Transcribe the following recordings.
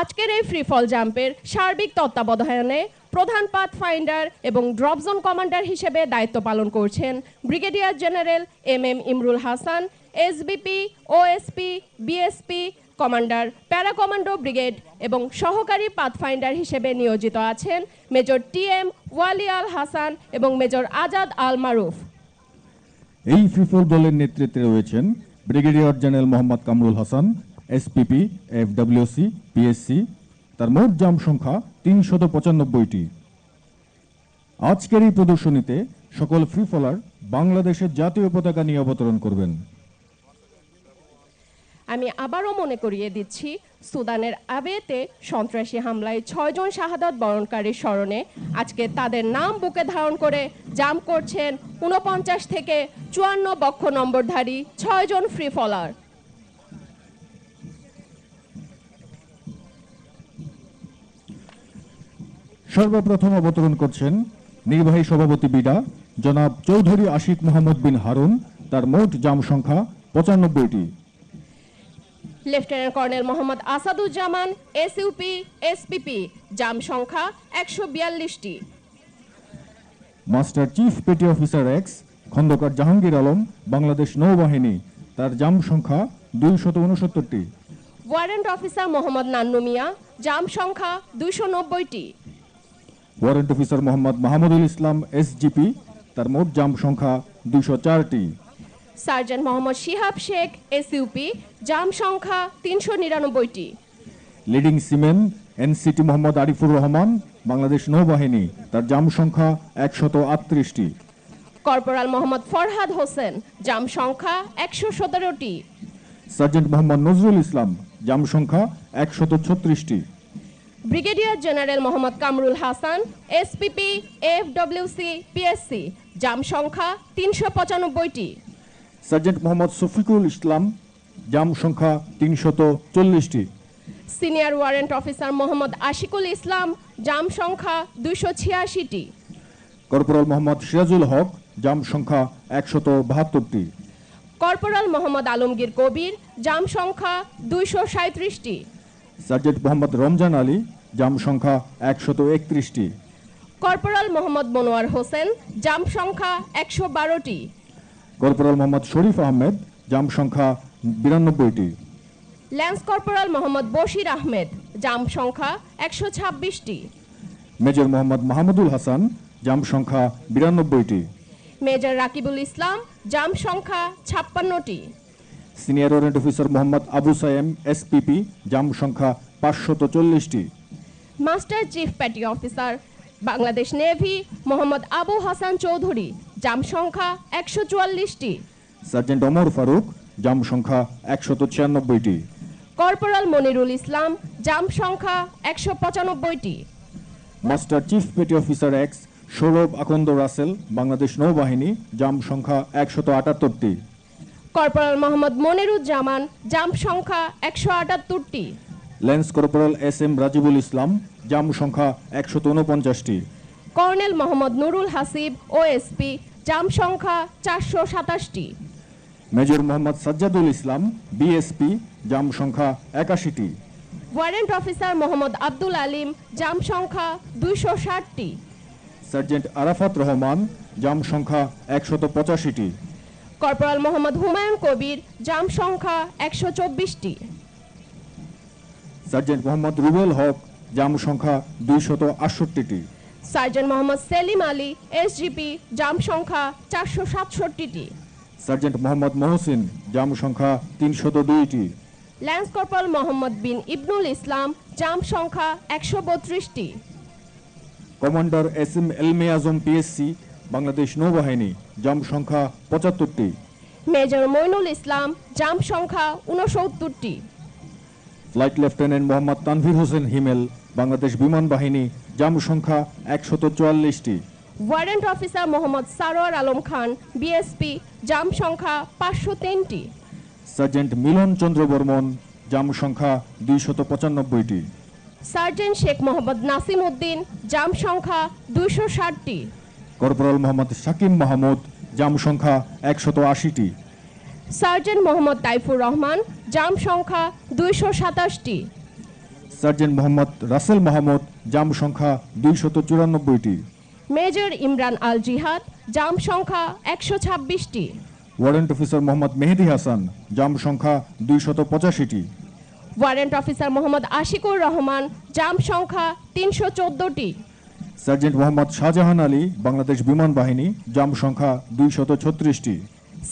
আজকের এই ফ্রি ফল জাম্পের সার্বিক তত্ত্বাবধানে প্রধান পাথ ফাইন্ডার এবং ড্রপ জোন কমান্ডার হিসেবে দায়িত্ব পালন করছেন brigadier general M M Imrul Hasan, SBP, OSP, BSP, commander para commando brigade এবং সহকারী পাথফাইন্ডার হিসেবে নিয়োজিত আছেন major T M Wali Al Hasan এবং মেজর আজাদ আল মারুফ। এই ফ্রিফল দলের নেতৃত্বে রয়েছেন brigadier general Mohammad Kamrul Hasan SPP, FWC, PSC, তার মোট জাম সংখ্যা তিনশত পঁচানব্বইটি। আজকের এই প্রদর্শনীতে সকল ফ্রিফলার বাংলাদেশের জাতীয় পতাকা নিয়ে অবতরণ করবেন। আমি আবারও মনে করিয়ে দিচ্ছি, সুদানের আবেতে সন্ত্রাসী হামলায় ছয়জন শাহাদাত বরণকারীর স্মরণে আজকে তাদের নাম বুকে ধারণ করে জাম করছেন উনপঞ্চাশ থেকে চুয়ান্ন বক্ষ নম্বরধারী ছয়জন ফ্রি ফলার সর্বপ্রথম অবতরণ করছেন নির্বাহী সভাপতি বিডা জনাব চৌধুরী আশিক মোহাম্মদ বিন হারুন। তার মোট জাম সংখ্যা পঁচানব্বইটি। Lieutenant colonel Mohammad Asaduzzaman S SUP SPP jump সংখ্যা একশো বিয়াল্লিশটি। Master chief petty officer X Khandakar Jahangir Alam Bangladesh নৌবাহিনী। তার জাম সংখ্যা দুইশত উনসত্তরটি। Warrant officer Mohammad Nannu Mia jump সংখ্যা দুইশো নব্বইটি। Warrant officer Mohammad Mahmudul Islam SGP তার মোট জাম সংখ্যা দুইশো চারটি। Sergeant Mohammad Shihab Sheikh SUP jump সংখ্যা তিনশো নিরানব্বইটি। Leading seaman NCT Mohammad Arifur Rahman Bangladesh নৌবাহিনী তার জাম সংখ্যা একশত আটত্রিশটি। কর্পোরাল মোহাম্মদ ফরহাদ হোসেন জাম সংখ্যা একশো সতেরোটি। সার্জেন্ট মোহাম্মদ নজরুল ইসলাম জাম সংখ্যা একশত ছত্রিশটি। Brigadier general Mohammad Kamrul Hasan SPP FWC PSC jump সংখ্যা তিনশো পঁচানব্বইটি। সার্জেন্ট মোহাম্মদ শফিকুল ইসলাম জাম সংখ্যা তিনশত চল্লিশটি। Senior warrant officer Mohammad Ashikul Islam jump সংখ্যা দুইশো ছিয়াশিটি। কর্পোরাল মোহাম্মদ সিরাজুল হক জাম সংখ্যা একশত বাহাত্তরটি। কর্পোরাল মোহাম্মদ আলমগীর কবির জাম সংখ্যা দুইশো সাঁত্রিশটি সার্জেন্ট মোহাম্মদ রমজান আলী জাম সংখ্যা একশত একত্রিশটি। কর্পোরাল মোহাম্মদ মনোয়ার হোসেন জাম সংখ্যা একশো বারোটি। কর্পোরাল মোহাম্মদ শরীফ আহমেদ জাম সংখ্যা বিরানব্বইটি। Lance corporal Mohammad Bashir Ahmed jump সংখ্যা একশো ছাব্বিশটি। মেজর মোহাম্মদ মাহমুদুল হাসান জাম সংখ্যা বিরানব্বইটি। মেজর রাকিবুল ইসলাম জাম সংখ্যা ছাপ্পান্নটি। Senior warrant officer Mohammad Abu Sayem SPP jump সংখ্যা পাঁচশত চল্লিশটি। Master chief petty officer Bangladesh navy Mohammad Abu Hasan Chowdhury jump সংখ্যা একশো চুয়াল্লিশটি। সার্জেন্ট ওমর ফারুক জাম সংখ্যা একশত ছিয়ানব্বইটি কর্পোরাল মনিরুল ইসলাম জাম সংখ্যা একশো পঁচানব্বইটি। Master chief petty officer X Sourav Akand Russell Bangladesh নৌবাহিনী জাম সংখ্যা একশত আটাত্তরটি। কর্পোরাল মোহাম্মদ মনিরুজ্জামান জাম সংখ্যা একশো আটাত্তরটি। Lance corporal S M Rajibul Islam jump সংখ্যা একশত উনপঞ্চাশটি colonel Mohammad Nurul Hasib OSP jump সংখ্যা চারশো সাতাশটি। Major Mohammad Sajjadul Islam BSP jump সংখ্যা একাশিটি। Warrant officer Mohammad Abdul Alim jump সংখ্যা দুইশো ষাটটি। সার্জেন্ট আরাফাত রহমান জাম সংখ্যা একশত পঁচাশিটি। কর্পোরাল মোহাম্মদ হুমায়ুন কবির জাম সংখ্যা একশো চব্বিশটি। সার্জেন্ট মোহাম্মদ রুবেল হক জাম সংখ্যা দুইশত আটষট্টিটি। Sergeant Mohammad Selim Ali SGP jump সংখ্যা চারশো সাতষট্টিটি। সার্জেন্ট মোহাম্মদ মহসিন জাম সংখ্যা তিনশত দুইটি। ল্যান্স কর্পোরাল মোহাম্মদ বিন ইবনুল ইসলাম জাম সংখ্যা একশো বত্রিশটি। কমান্ডার এস এম এলমে আজম পিএসসি বাংলাদেশ নৌবাহিনী জাম সংখ্যা পঁচাত্তরটি। মেজর মইনুল ইসলাম জাম সংখ্যা উনসত্তরটি ফ্লাইট লেফটেন্যান্ট মোহাম্মদ তানভীর হোসেন হিমেল বাংলাদেশ বিমান বাহিনী জাম সংখ্যা একশত চুয়াল্লিশটি। Warrant officer Mohammad Sarwar Alam Khan BSP জাম সংখ্যা পাঁচশো তিনটি। সার্জেন্ট মিলন চন্দ্র বর্মন জাম সংখ্যা দুইশত পঁচানব্বইটি। সার্জেন্ট শেখ মোহাম্মদ নাসিম উদ্দিন জাম সংখ্যা দুইশো ষাটটি। কর্পোরাল মোহাম্মদ শাকিম মাহমুদ জাম সংখ্যা একশত আশিটি। সার্জেন্ট মোহাম্মদ তাইফুর রহমান জাম সংখ্যা দুইশো সাতাশটি। সার্জেন্ট মোহাম্মদ রাসেল মাহমুদ জাম সংখ্যা দুইশত চুরানব্বইটি। মেজর ইমরান আল জিহাদ জাম সংখ্যা একশো ছাব্বিশটি। ওয়ারেন্ট অফিসার মোহাম্মদ মেহেদি হাসান জাম সংখ্যা দুইশত পঁচাশিটি। ওয়ারেন্ট অফিসার মোহাম্মদ আশিকুর রহমান জাম সংখ্যা তিনশো চোদ্দটি। সার্জেন্ট মোহাম্মদ শাহজাহান আলী বাংলাদেশ বিমান বাহিনী জাম সংখ্যা দুইশত ছত্রিশটি।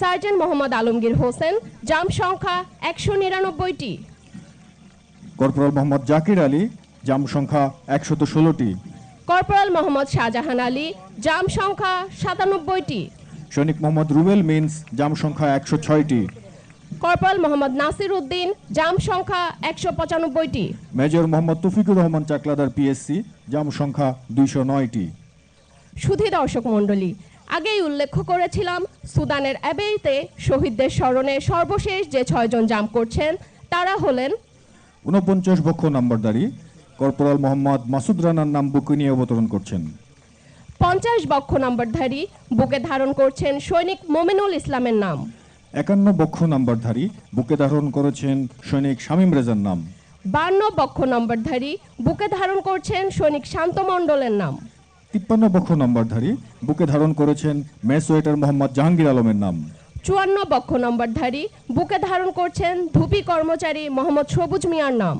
সার্জেন্ট মোহাম্মদ আলমগীর হোসেন জাম সংখ্যা একশো নিরানব্বইটি। কর্পোরাল মোহাম্মদ জাকির আলী জাম সংখ্যা একশত ষোলোটি। কর্পোরাল মোহাম্মদ শাহজাহান আলী জাম সংখ্যা সাতানব্বইটি। সৈনিক মোহাম্মদ রুবেল মিন্স জাম সংখ্যা একশো ছয়টি। কর্পোরাল মোহাম্মদ নাসির উদ্দিন জাম সংখ্যা একশো পঁচানব্বইটি। মেজর মোহাম্মদ তফিকুর রহমান চাকলাদার পিএসসি জাম সংখ্যা দুইশো নয়টি। সুধী দর্শক মণ্ডলী আগেই উল্লেখ করেছিলাম সুদানের অ্যাবেইতে শহীদদের স্মরণে সর্বশেষ যে ছয়জন জাম করছেন তারা হলেন উনপঞ্চাশ বক্ষ নাম্বারদারি কর্পোরাল মোহাম্মদ মাসুদ রানার নাম বুকে নিয়ে অবতরণ করছেন। পঞ্চাশ বক্ষ নম্বরধারী বুকে ধারণ করছেন সৈনিক মোমিনুল ইসলামের নাম। একান্ন বক্ষ নাম্বারধারী বুকে ধারণ করেছেন সৈনিক শামীম রেজার নাম। বান্ন বক্ষ নম্বরধারী বুকে ধারণ করছেন সৈনিক শান্ত মণ্ডলের নাম। তিপ্পান্ন বক্ষ নম্বরধারী, বুকে ধারণ করেছেন মেসোয়েটার মোহাম্মদ জাহাঙ্গীর আলমের নাম। চুয়ান্ন বক্ষ নম্বরধারী, বুকে ধারণ করছেন ধুপি কর্মচারী মোহাম্মদ সবুজ মিয়ার নাম।